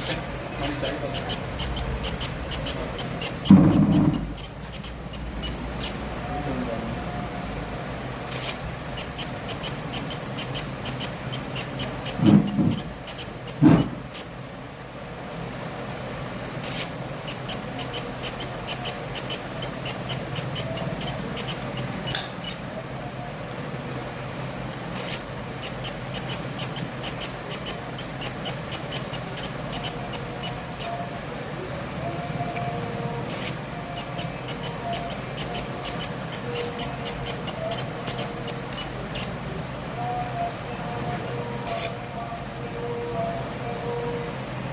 bonita, bonita.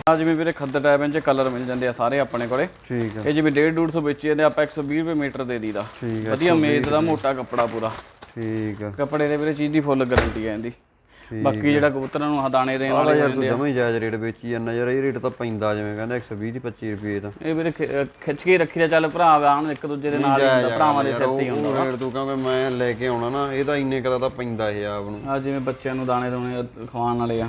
ਆ ਜਿਵੇਂ ਵੀਰੇ ਖੱਦਰ ਟਾਈਪ ਇੰਚ ਕਲਰ ਮਿਲ ਜਾਂਦੇ ਆ ਸਾਰੇ ਆਪਣੇ ਕੋਲੇ। ਠੀਕ ਆ। ਇਹ ਜਿਵੇਂ 1.5 150 ਵੇਚੀ ਜਾਂਦੇ ਆਪਾਂ 120 ਰੁਪਏ ਮੀਟਰ ਦੇ ਦੀਦਾ ਠੀਕ ਆ ਵਧੀਆ ਮੇਜ਼ ਦਾ ਮੋਟਾ ਕੱਪੜਾ ਪੂਰਾ। ਠੀਕ ਆ। ਕੱਪੜੇ ਦੇ ਵੀਰੇ ਚੀਜ਼ ਦੀ ਫੁੱਲ ਗਾਰੰਟੀ ਹੈ ਇਹਦੀ। ਬਾਕੀ ਜਿਹੜਾ ਕਬੂਤਰਾਂ ਨੂੰ ਹਦਾਣੇ ਦੇਣ ਵਾਲੇ ਯਾਰ ਤੂੰ ਜਮਾ ਹੀ ਜਾਇਜ਼ ਰੇਟ ਵੇਚੀ ਜਾਂਦਾ ਯਾਰ ਇਹ ਰੇਟ ਤਾਂ ਪੈਂਦਾ ਜਿਵੇਂ ਕਹਿੰਦਾ 120 ਦੀ 25 ਰੁਪਏ ਤਾਂ ਇਹ ਵੀਰੇ ਖਿੱਚ ਕੇ ਰੱਖੀ ਦਾ ਚੱਲ ਭਰਾ ਆਣ ਇੱਕ ਦੂਜੇ ਦੇ ਨਾਲ ਭਰਾਵਾਂ ਦੇ ਸਿਰ ਤੇ ਹੀ ਹੁੰਦਾ ਰੇਟ ਤੂੰ ਕਿਉਂਕਿ ਮੈਂ ਲੈ ਕੇ ਆਉਣਾ ਨਾ ਇਹ ਤਾਂ ਇੰਨੇ ਕਦਾ ਤਾਂ ਪੈਂਦਾ ਇਹ ਆਪ ਨੂੰ। ਆ ਜਿਵੇਂ ਬੱਚਿਆਂ ਨੂੰ ਦਾਣੇ ਦੋਣੇ ਖਵਾਉਣ ਵਾਲੇ ਆ।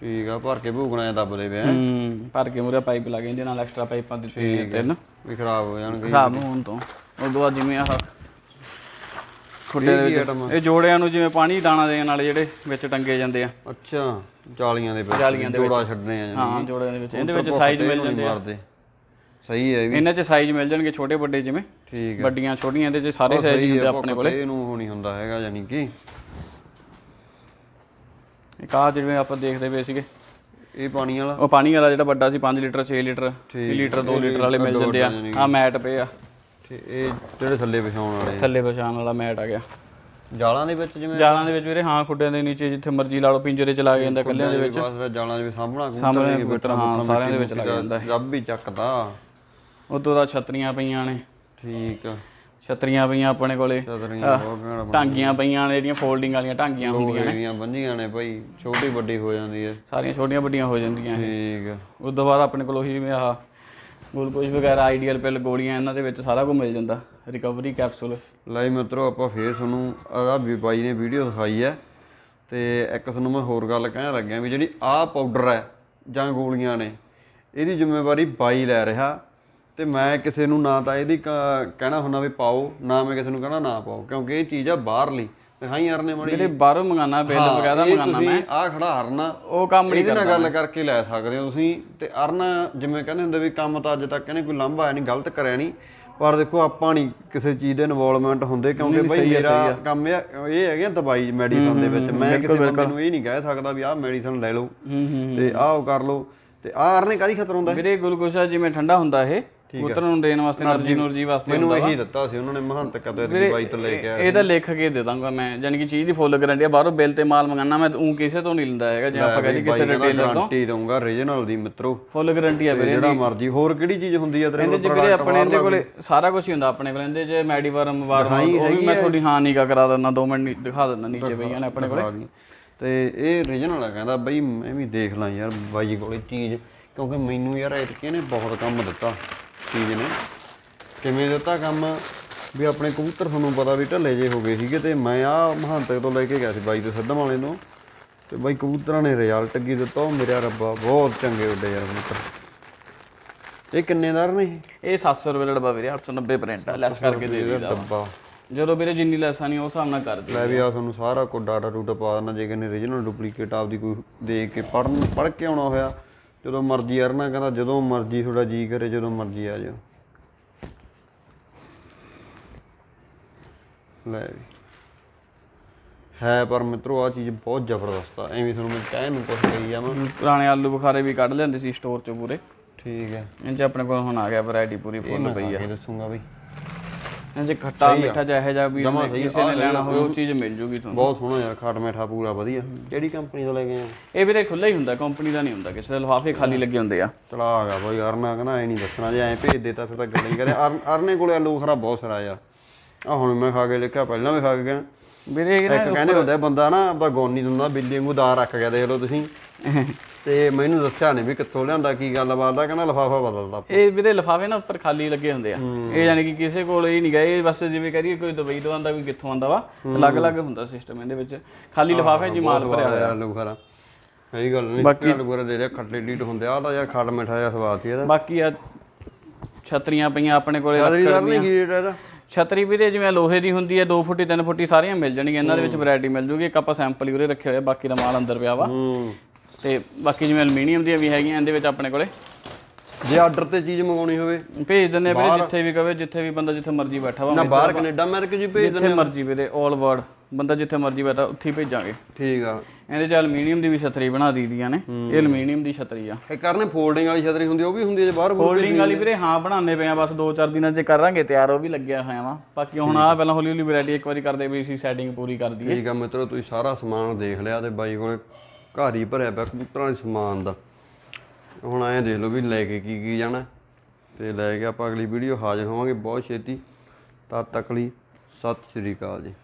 ਠੀਕ ਆ ਭਰ ਕੇ ਭੂਗਣਾ ਦੱਬਦੇ ਪਿਆ ਹੂੰ? ਭਰ ਕੇ ਮੂਰੇ ਪਾਈਪ ਲੱਗੇ ਇਹਦੇ ਨਾਲ ਐਕਸਟਰਾ ਪਾਈਪਾਂ ਦਿੱਤੀਆਂ ਨੇ ਤਿੰਨ। ਵੀ ਖਰਾਬ ਹੋ ਜਾਣਗੇ। ਨੂੰ ਹੋਣ ਤੋਂ। ਉਦੋਂ ਬਾਅਦ ਜਿਵੇਂ ਆਹ ਖੁੱਡੇ ਦੇ ਕੀ ਵਿੱਚ item ਇਹ ਜੋੜਿਆਂ ਨੂੰ ਜਿਵੇਂ ਪਾਣੀ ਦਾਣਾ ਦੇਣ ਵਾਲੇ ਜਿਹੜੇ ਵਿੱਚ ਟੰਗੇ ਜਾਂਦੇ ਆ। ਅੱਛਾ ਜਾਲੀਆਂ ਦੇ ਵਿੱਚ। ਜਾਲੀਆਂ ਦੇ ਜੋੜਾ ਛੱਡਣੇ ਆ ਹਾਂ ਜੋੜਿਆਂ ਦੇ ਵਿੱਚ। ਇਹਦੇ ਵਿੱਚ ਸਾਈਜ਼ ਮਿਲ ਜਾਂਦੇ ਆ। ਸਹੀ ਹੈ ਵੀ। ਇਹਨਾਂ 'ਚ ਸਾਈਜ਼ ਮਿਲ ਜਾਣਗੇ ਛੋਟੇ ਵੱਡੇ ਜਿਵੇਂ। ਠੀਕ ਹੈ। ਵੱਡੀਆਂ ਛੋਟੀਆਂ ਇਹਦੇ 'ਚ ਸਾਰੇ ਸਾਈਜ਼ ਹੁੰਦੇ ਆਪਣੇ ਕੋਲੇ। ਇਹ ਨੂੰ ਹੋਣੀ ਹੁੰਦਾ ਹੈਗਾ ਯਾਨੀ ਕਿ। ਇੱਕ ਆਹ ਜਿਵੇਂ ਆਪਾਂ ਦੇਖਦੇ ਪਏ ਸੀਗੇ। ਇਹ ਪਾਣੀ ਵਾਲਾ? ਉਹ ਪਾਣੀ ਵਾਲਾ ਜਿਹੜਾ ਵੱਡਾ ਸੀ 5 ਲੀਟਰ 6 ਲੀਟਰ 20 ਲੀਟਰ 2 ਲੀਟਰ ਵਾਲੇ ਮਿਲ ਜਾਂਦੇ ਆ। ਆ ਮੈਟ ਪਏ ਆ। ਤੇ ਇਹ ਜਿਹੜੇ ਥੱਲੇ ਵਿਛਾਉਣ ਵਾਲੇ ਥੱਲੇ ਵਿਛਾਣ ਵਾਲਾ ਮੈਟ ਆ ਗਿਆ। ਜਾਲਾਂ ਦੇ ਵਿੱਚ ਜਿਵੇਂ ਜਾਲਾਂ ਦੇ ਵਿੱਚ ਵੀਰੇ ਹਾਂ ਖੁੱਡਿਆਂ ਦੇ ਨੀਚੇ ਜਿੱਥੇ ਮਰਜ਼ੀ ਲਾ ਲਓ ਪਿੰਜਰੇ ਚ ਲਾ ਕੇ ਜਾਂਦਾ ਕੱਲਿਆਂ ਦੇ ਵਿੱਚ। ਬਸ ਜਾਲਾਂ ਦੇ ਵਿੱਚ ਸਾਹਮਣਾ ਸਾਹਮਣੇ ਕਬੂਤਰ ਹਾਂ ਸਾਰਿਆਂ ਦੇ ਵਿੱਚ ਲੱਗ ਜਾਂਦਾ ਰੱਬ ਵੀ ਚੱਕਦਾ। ਉਦੋਂ ਦਾ ਛਤਰੀਆਂ ਪਈਆਂ ਨੇ। ਠੀਕ। ਆ ਛਤਰੀਆਂ ਪਈਆਂ ਆਪਣੇ ਕੋਲੇ। ਬਹੁਤ ਘੈਂਟ ਬਣ ਟਾਂਗੀਆਂ ਪਈਆਂ ਨੇ ਜਿਹੜੀਆਂ ਫੋਲਡਿੰਗ ਵਾਲੀਆਂ ਟਾਂਗੀਆਂ ਹੁੰਦੀਆਂ ਗਈਆਂ ਬੰਜੀਆਂ ਨੇ ਭਾਈ ਛੋਟੀ ਵੱਡੀ ਹੋ ਜਾਂਦੀ ਹੈ। ਸਾਰੀਆਂ ਛੋਟੀਆਂ ਵੱਡੀਆਂ ਹੋ ਜਾਂਦੀਆਂ ਠੀਕ ਆ ਉਸ ਤੋਂ ਬਾਅਦ ਆਪਣੇ ਕੋਲ ਉਹੀ ਆਹ ਗਲੂਕੋਜ਼ ਵਗੈਰਾ ਆਈਡੀਅਲ ਪਿਲ ਗੋਲੀਆਂ ਇਹਨਾਂ ਦੇ ਵਿੱਚ ਸਾਰਾ ਕੁਝ ਮਿਲ ਜਾਂਦਾ। ਰਿਕਵਰੀ ਕੈਪਸੂਲ ਲੈ ਮਿੱਤਰੋ ਆਪਾਂ ਫੇਰ ਤੁਹਾਨੂੰ ਆਹ ਵੀ ਬਾਈ ਨੇ ਵੀਡੀਓ ਦਿਖਾਈ ਹੈ। ਤੇ ਇੱਕ ਤੁਹਾਨੂੰ ਮੈਂ ਹੋਰ ਗੱਲ ਕਹਿਣ ਲੱਗਿਆ ਵੀ ਜਿਹੜੀ ਆਹ ਪਾਊਡਰ ਹੈ ਜਾਂ ਗੋਲੀਆਂ ਨੇ ਇਹਦੀ ਜ਼ਿੰਮੇਵਾਰੀ ਬਾਈ ਲੈ ਰਿਹਾ। ਤੇ ਮੈਂ ਕਿਸੇ ਨੂੰ ਨਾ ਤਾਂ ਇਹਦੀ ਕ- ਕਹਿਣਾ ਹੁੰਦਾ ਵੀ ਪਾਓ ਨਾ ਮੈਂ ਕਿਸੇ ਨੂੰ ਕਹਿਣਾ ਨਾ ਪਾਓ ਕਿਉਂਕਿ ਇਹ ਚੀਜ਼ ਆ ਬਾਹਰਲੀ। ਦਿਖਾਈ ਯਾਰ ਨੇ ਮੜੀ ਜਿਹੜੇ ਬਾਹਰੋਂ ਮੰਗਾਣਾ ਬਿੱਲ ਵਗੈਰਾ ਇਹ ਮੰਗਾਣਾ ਤੁਸੀਂ ਆਹ ਖੜਾ ਹਰਨਾ। ਉਹ ਕੰਮ ਨਹੀਂ ਇਹਦੇ ਨਾਲ ਗੱਲ ਕਰਕੇ ਲੈ ਸਕਦੇ ਹੋ ਤੁਸੀਂ। ਤੇ ਅਰਨ ਜਿਵੇਂ ਕਹਿੰਦੇ ਹੁੰਦੇ ਵੀ ਕੰਮ ਤਾਂ ਅੱਜ ਤੱਕ ਇਹਨੇ ਕੋਈ ਲਾਂਭਾ ਨਹੀਂ ਗਲਤ ਕਰਿਆ ਨਹੀਂ। ਪਰ ਦੇਖੋ ਆਪਾਂ ਨਹੀਂ ਕਿਸੇ ਚੀਜ਼ ਦੇ ਇਨਵੋਲਵਮੈਂਟ ਹੁੰਦੇ ਕਿਉਂਕਿ ਬਈ ਮੇਰਾ ਕੰਮ ਇਹ ਇਹ ਹੈਗੇ ਆ ਦਵਾਈ ਮੈਡੀਸਨ ਦੇ ਵਿੱਚ। ਮੈਂ ਕਿਸੇ ਬੰਦੇ ਨੂੰ ਇਹ ਨਹੀਂ ਕਹਿ ਸਕਦਾ ਵੀ ਆਹ ਮੈਡੀਸਨ ਲੈ ਲਓ। ਹੂੰ ਹੂੰ ਤੇ ਆਹ ਉਹ ਕਰ ਲਓ। ਤੇ ਆਹ ਅਰਨੇ ਕਾਦੀ ਖਤਰ ਹੁੰਦਾ ਵੀਰੇ ਆ ਜਿਵੇਂ ਠੰਡਾ ਹੁੰਦਾ ਇਹ ਕਬੂਤਰਾਂ ਨੂੰ ਦੇਣ ਵਾਸਤੇ ਨਰਜੀ ਨੁਰਜੀ ਵਾਸਤੇ ਮੈਨੂੰ ਇਹੀ ਦਿੱਤਾ ਸੀ ਉਹਨਾਂ ਨੇ ਮਹੰਤ ਕਦਰ ਦੀ ਬਾਈ ਲੈ ਕੇ ਆਇਆ ਇਹਦਾ ਲਿਖ ਕੇ ਦੇ ਦਾਂਗਾ ਮੈਂ ਯਾਨੀ ਕਿ ਚੀਜ਼ ਦੀ ਫੁੱਲ ਗਾਰੰਟੀ ਆ ਬਾਹਰੋਂ ਬਿੱਲ ਤੇ ਮਾਲ ਮੰਗਾਣਾ ਮੈਂ ਉਹ ਕਿਸੇ ਤੋਂ ਨਹੀਂ ਲੈਂਦਾ ਹੈਗਾ ਜੇ ਆਪਾਂ ਕਹਿੰਦੇ ਕਿਸੇ ਰਿਟੇਲਰ ਤੋਂ। ਗਾਰੰਟੀ ਦਊਂਗਾ ਰੀਜਨਲ ਦੀ ਮਿੱਤਰੋ। ਫੁੱਲ ਗਾਰੰਟੀ ਆ ਵੀਰੇ ਜਿਹੜਾ ਮਰਜ਼ੀ ਹੋਰ ਕਿਹੜੀ ਚੀਜ਼ ਹੁੰਦੀ ਆ ਤੇਰੇ ਕੋਲ ਜਿਹੜੇ ਆਪਣੇ ਇਹਦੇ ਕੋਲੇ ਸਾਰਾ ਕੁਝ ਹੀ ਹੁੰਦਾ ਆਪਣੇ ਕੋਲ ਇਹਦੇ ਜੇ ਮੈਡੀਵਰਮ ਵਾਰਮ ਉਹ ਵੀ ਮੈਂ ਤੁਹਾਡੀ ਹਾਂ ਨੀਗਾ ਕਰਾ ਦਿੰਦਾ 2 ਮਿੰਟ ਦਿਖਾ ਦਿੰਦਾ ਨੀਚੇ ਬਈਆਂ ਨੇ ਆਪਣੇ ਕੋਲੇ। ਤੇ ਇਹ ਰੀਜਨਲ ਆ ਕਹਿੰਦਾ ਬਈ ਮੈਂ ਵੀ ਦੇਖ ਲਾਂ ਯਾਰ ਬਾਈ ਕੋਲੇ ਚੀਜ਼ ਕਿਉਂਕਿ ਮੈਨੂੰ ਯਾਰ ਇਹ ਨੇ ਬਹੁਤ ਕੰਮ ਦਿੱਤਾ। ਚੀਜ਼ ਨੇ। ਕਿਵੇਂ ਦਿੱਤਾ ਕੰਮ? ਵੀ ਆਪਣੇ ਕਬੂਤਰ ਤੁਹਾਨੂੰ ਪਤਾ ਵੀ ਢੱਲੇ ਜੇ ਹੋ ਗਏ ਸੀਗੇ ਤੇ ਮੈਂ ਆ ਮਹੰਤ ਤੋਂ ਲੈ ਕੇ ਗਿਆ ਸੀ ਬਾਈ ਦੇ ਸੱਦਮ ਵਾਲੇ ਤੋਂ ਤੇ ਬਾਈ ਕਬੂਤਰਾਂ ਨੇ ਰਿਜ਼ਲਟ ਕੀ ਦਿੱਤਾ? ਉਹ ਮੇਰਾ ਰੱਬਾ ਬਹੁਤ ਚੰਗੇ ਉੱਡੇ ਯਾਰ ਕਬੂਤਰ। ਇਹ ਕਿੰਨੇ ਦਰ ਨੇ ਇਹ? ਇਹ 700 ਰੁਪਏ ਦਾ ਡੱਬਾ ਵੀਰੇ 890 ਪ੍ਰਿੰਟ ਆ ਲੈਸ ਕਰਕੇ ਦੇ ਦਿੱਤਾ। ਡੱਬਾ ਜਦੋਂ ਵੀਰੇ ਜਿੰਨੀ ਲੈਸਾਂ ਨਹੀਂ ਉਸ ਹਿਸਾਬ ਨਾਲ ਕਰ ਦੇ ਲੈ ਵੀ ਆ ਤੁਹਾਨੂੰ ਸਾਰਾ ਕੋ ਡਾਟਾ ਡੂਟਾ ਪਾ ਦੇਣਾ ਜੇ ਕਿਨੇ ਰੀਜਨਲ ਡੁਪਲੀਕੇਟ ਆਪਦੀ ਕੋਈ ਦੇਖ ਕੇ ਪੜਨ ਪੜ ਕੇ ਆਉਣਾ ਹੋਇਆ। ਜਦੋਂ ਮਰਜ਼ੀ ਅਰਨਾ ਕਹਿੰਦਾ ਜਦੋਂ ਮਰਜ਼ੀ ਤੁਹਾਡਾ ਜੀ ਕਰੇ ਜਦੋਂ ਮਰਜ਼ੀ ਆ ਜਾਓ। ਲੈ ਵੀ। ਹੈ ਪਰ ਮਿੱਤਰੋ ਆ ਚੀਜ਼ ਬਹੁਤ ਜ਼ਬਰਦਸਤ ਆ। ਐਵੇਂ ਤੁਹਾਨੂੰ ਮੈਂ ਕਹਿ ਨੂੰ ਕੁਛ ਕਹੀ ਜਾਵਾਂ। ਪੁਰਾਣੇ ਆਲੂ ਬੁਖਾਰੇ ਵੀ ਕੱਢ ਲੈਂਦੇ ਸੀ ਸਟੋਰ ਚੋਂ ਪੂਰੇ। ਠੀਕ ਹੈ। ਚ ਆਪਣੇ ਕੋਲ ਹੁਣ ਆ ਗਿਆ ਵੈਰਾਈਟੀ ਪੂਰੀ ਫੁੱਲ ਪਈ ਆ। ਇਹ ਦੱਸੂਗਾ ਬਈ। ਇਹ ਚ ਖੱਟਾ ਮਿੱਠਾ ਜਿਹੋ ਜਿਹਾ ਵੀ ਕਿਸੇ ਨੇ ਲੈਣਾ ਹੋਵੇ ਉਹ ਚੀਜ਼ ਮਿਲ ਜੂਗੀ ਤੁਹਾਨੂੰ। ਬਹੁਤ ਸੋਹਣਾ ਯਾਰ ਖਾਟ ਮਿੱਠਾ ਪੂਰਾ ਵਧੀਆ। ਕਿਹੜੀ ਕੰਪਨੀ ਤੋਂ ਲੈ ਕੇ ਆਏ? ਇਹ ਵੀਰੇ ਖੁੱਲਾ ਹੀ ਹੁੰਦਾ ਕੰਪਨੀ ਦਾ ਨਹੀਂ ਹੁੰਦਾ ਕਿਸੇ ਦੇ ਲਿਫਾਫੇ ਖਾਲੀ ਲੱਗੇ ਹੁੰਦੇ ਆ। ਚਲਾ ਆ ਗਿਆ ਬਈ ਅਰਨਾ ਕਹਿੰਦਾ ਐ ਨਹੀਂ ਦੱਸਣਾ ਜੇ ਐ ਭੇਜ ਦੇਤਾ ਫਿਰ ਤਾਂ ਗੱਲ ਨਹੀਂ ਕਰੇ ਅਰਨ- ਕੋਲੇ ਆਲੂ ਖਰਾ ਬਹੁਤ ਸਾਰਾ ਯਾਰ। ਆ ਹੁਣ ਮੈਂ ਖਾ ਕੇ ਲਿਖਿਆ ਪਹਿਲਾਂ ਵੀ ਖਾ ਕੇ ਗਿਆ। ਵੀਰੇ ਇਹ ਇੱਕ ਕਹਿੰਦੇ ਹੁੰਦੇ ਆ, ਬੰਦਾ ਨਾ ਆਪਾਂ ਗੋਨੀ ਦਿੰਦਾ ਬਿੱਲੀ ਵਾਂਗੂ ਦਾਰ ਰੱਖ ਗਿਆ ਦੇਖ ਲਓ ਤੁਸੀਂ। ਤੇ ਮੈਨੂੰ ਦੱਸਿਆ ਨਹੀਂ ਵੀ ਕਿੱਥੋਂ ਲਿਆਂਦਾ ਕੀ ਗੱਲਬਾਤ ਆ ਕਹਿੰਦਾ ਲਫਾਫਾ ਬਦਲਦਾ ਇਹ ਵੀਰੇ ਲਿਫਾਫੇ ਨਾ ਉੱਪਰ ਖਾਲੀ ਲੱਗੇ ਹੁੰਦੇ ਆ। ਇਹ ਯਾਨੀ ਕਿ ਕਿਸੇ ਕੋਲ ਇਹ ਨਹੀਂ ਗਏ ਬਸ ਜਿਵੇਂ ਕਰੀਏ ਕੋਈ ਦੁਬਈ ਤੋਂ ਆਂਦਾ ਕੋਈ ਕਿੱਥੋਂ ਆਂਦਾ ਵਾ ਅਲੱਗ-ਅਲੱਗ ਹੁੰਦਾ ਸਿਸਟਮ ਇਹਦੇ ਵਿੱਚ। ਖਾਲੀ ਲਿਫਾਫੇ ਹੀ ਮਾਲ ਭਰਿਆ ਹੋਇਆ। ਆਲੂ ਖਰਾ। ਸਹੀ ਗੱਲ ਨਹੀਂ ਬਾਕੀ ਵਗੈਰਾ ਦੇ ਰਿਹਾ ਖੱਟੇ ਡੀਟ ਹੁੰਦੇ ਆ ਤਾਂ ਯਾਰ ਖੱਟ ਮਿਠਾ ਜਿਹਾ ਸਵਾਦ ਸੀ ਇਹਦਾ। ਬਾਕੀ ਆ ਛਤਰੀਆਂ ਪਈਆਂ ਆਪਣੇ ਕੋਲੇ ਨਹੀਂ ਕੀ ਰੇਟ ਇਹਦਾ? ਛਤਰੀ ਵੀ ਤੇ ਜਿਵੇਂ ਲੋਹੇ ਦੀ ਹੁੰਦੀ ਹੈ 2 ਫੁੱਟੀ 3 ਫੁੱਟੀ ਸਾਰੀਆਂ ਮਿਲ ਜਾਣਗੀਆਂ ਇਹਨਾਂ ਦੇ ਵਿੱਚ ਵੈਰਾਈਟੀ ਮਿਲ ਜੂਗੀ। ਇੱਕ ਆਪਾਂ ਸੈਂਪਲ ਹੀ ਉਰੇ ਰੱਖੇ ਹੋਏ ਆ, ਬਾਕੀ ਦਾ ਮਾਲ ਅੰਦਰ ਪਿਆ ਵਾ। ਤੇ ਬਾਕੀ ਜਿਵੇਂ ਐਲੂਮੀਨੀਅਮ ਦੀਆਂ ਵੀ ਹੈਗੀਆਂ ਇਹਦੇ ਵਿੱਚ ਆਪਣੇ ਕੋਲੇ। ਜੇ ਆਰਡਰ ਤੇ ਚੀਜ਼ ਮੰਗਾਉਣੀ ਹੋਵੇ। ਭੇਜ ਆ ਵੀਰੇ ਜਿੱਥੇ ਵੀ ਕਵੇ ਜਿੱਥੇ ਵੀ ਬੰਦਾ ਜਿੱਥੇ ਮਰਜ਼ੀ ਬੈਠਾ ਵਾ ਨਾ ਬਾਹਰ ਕੈਨੇਡਾ ਅਮਰੀਕਾ ਜੀ ਭੇਜ ਜਿੱਥੇ ਮਰਜ਼ੀ ਵੀਰੇ 올 ਵਰਲਡ ਬੰਦਾ ਜਿੱਥੇ ਮਰਜ਼ੀ ਬੈਠਾ ਉੱਥੇ ਭੇਜਾਂਗੇ। ਠੀਕ ਆ। ਇਹਦੇ ਚ ਐਲੂਮੀਨੀਅਮ ਦੀ ਵੀ ਛਤਰੀ ਬਣਾ ਦੀਦੀਆਂ ਨੇ। ਇਹ ਐਲੂਮੀਨੀਅਮ ਦੀ ਛਤਰੀ ਆ। ਇਹ ਕਰਨੇ ਫੋਲਡਿੰਗ ਵਾਲੀ ਛਤਰੀ ਹੁੰਦੀ ਉਹ ਵੀ ਹੁੰਦੀ ਜੇ ਬਾਹਰ ਫੋਲਡਿੰਗ ਵਾਲੀ ਵੀਰੇ ਹਾਂ ਬਣਾਉਂਦੇ ਪਏ ਆ ਬਸ 2-4 ਦਿਨਾਂ 'ਚ ਕਰਾਂਗੇ ਤਿਆਰ ਉਹ ਵੀ ਲੱਗਿਆ ਹੋਇਆ ਵਾ। ਬਾਕੀ ਹੁਣ ਆ। ਪਹਿਲਾਂ ਹੌਲੀ ਹੌਲੀ ਵੈਰਾਈਟੀ ਇੱਕ ਵਾਰੀ ਕਰਦੇ ਵੀ ਸੀ ਸੈਟਿੰਗ ਪੂਰੀ ਕਰ ਦਈਏ। ਠੀਕ ਆ ਮਿੱਤਰੋ ਤੁਸੀਂ ਸਾਰਾ ਸਮਾਨ ਦੇਖ ਲਿਆ ਤੇ ਬਾਈ ਕੋਲੇ ਘਰ ਹੀ ਭਰਿਆ ਪਿਆ ਕਬੂਤਰਾਂ ਦੇ ਸਮਾਨ ਦਾ। ਹੁਣ ਐਂ ਦੇਖ ਲਓ ਵੀ ਲੈ ਕੇ ਕੀ ਕੀ ਜਾਣਾ। ਤੇ ਲੈ ਕੇ ਆਪਾਂ ਅਗਲੀ ਵੀਡੀਓ ਹਾਜ਼ਰ ਹੋਵਾਂਗੇ। ਬਹੁਤ ਛੇਤੀ। ਤਦ ਤੱਕ ਲਈ ਸਤਿ ਸ਼੍ਰੀ ਅਕਾਲ ਜੀ।